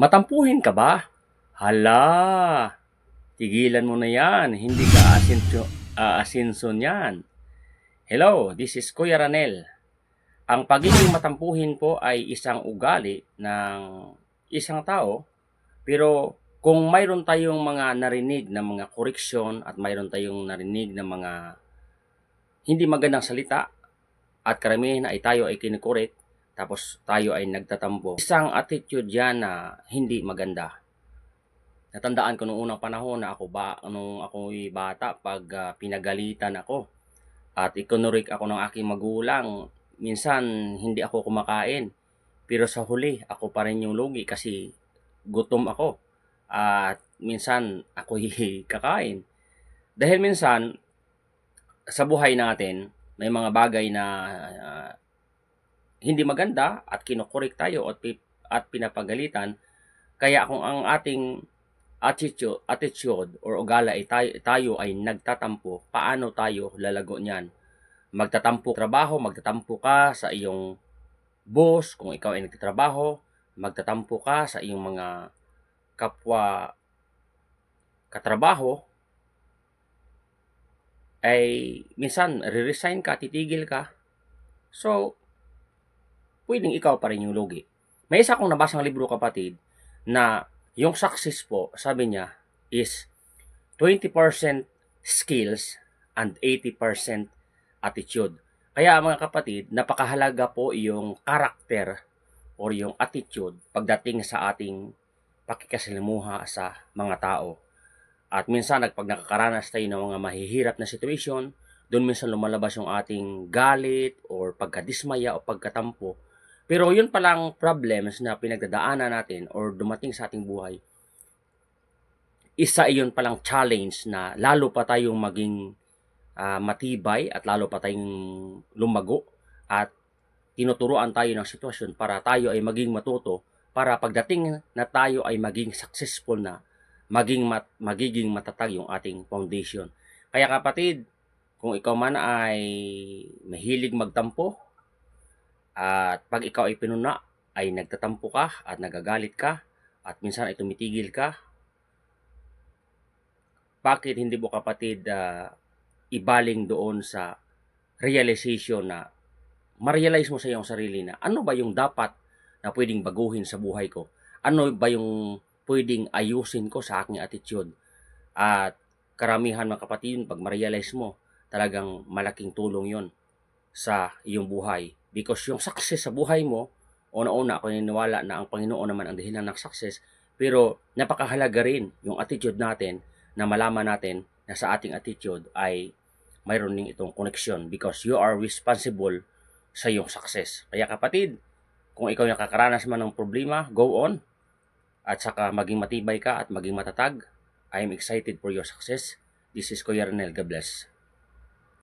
Matampuhin ka ba? Hala, tigilan mo na yan. Hindi ka asinso, aasinson yan. Hello, this is Kuya Ranel. Ang pagiging matampuhin po ay isang ugali ng isang tao. Pero kung mayroon tayong mga narinig na mga koreksyon at mayroon tayong narinig na mga hindi magandang salita at karamihan ay tayo ay kinikorek tapos tayo ay nagtatampo. Isang attitude yan na hindi maganda. Natandaan ko nung unang panahon na ako ba nung ako'y bata pag ah, pinagalitan ako at ikonorik ako ng aking magulang. Minsan hindi ako kumakain. Pero sa huli ako pa rin yung lugi kasi gutom ako. At minsan ako'y kakain. Dahil minsan sa buhay natin may mga bagay na ah, hindi maganda at kinokorek tayo at, at pinapagalitan. Kaya kung ang ating attitude, attitude or ugala ay tayo, tayo ay nagtatampo, paano tayo lalago niyan? Magtatampo trabaho, magtatampo ka sa iyong boss, kung ikaw ay nagtatrabaho, magtatampo ka sa iyong mga kapwa katrabaho, ay minsan re-resign ka, titigil ka. So, pwedeng ikaw pa rin yung lugi. May isa akong nabasang libro kapatid na yung success po, sabi niya, is 20% skills and 80% attitude. Kaya mga kapatid, napakahalaga po yung karakter or yung attitude pagdating sa ating pakikasalimuha sa mga tao. At minsan, pag nakakaranas tayo ng mga mahihirap na situation, doon minsan lumalabas yung ating galit or pagkadismaya o pagkatampo. Pero yun palang problems na pinagdadaanan natin or dumating sa ating buhay, isa iyon palang challenge na lalo pa tayong maging ah, matibay at lalo pa tayong lumago at tinuturuan tayo ng sitwasyon para tayo ay maging matuto para pagdating na tayo ay maging successful na maging mat, magiging matatag yung ating foundation. Kaya kapatid, kung ikaw man ay mahilig magtampo at pag ikaw ay pinuna ay nagtatampo ka at nagagalit ka at minsan ay tumitigil ka bakit hindi mo kapatid ah, ibaling doon sa realization na ma-realize mo sa iyong sarili na ano ba yung dapat na pwedeng baguhin sa buhay ko? Ano ba yung pwedeng ayusin ko sa aking attitude? At karamihan mga kapatid, pag ma-realize mo, talagang malaking tulong yon sa iyong buhay. Because yung success sa buhay mo, una-una ako naniniwala na ang Panginoon naman ang dahilan ng success, pero napakahalaga rin yung attitude natin na malaman natin na sa ating attitude ay mayroon din itong connection because you are responsible sa iyong success. Kaya kapatid, kung ikaw nakakaranas man ng problema, go on. At saka maging matibay ka at maging matatag. I am excited for your success. This is Kuya Renel. God bless.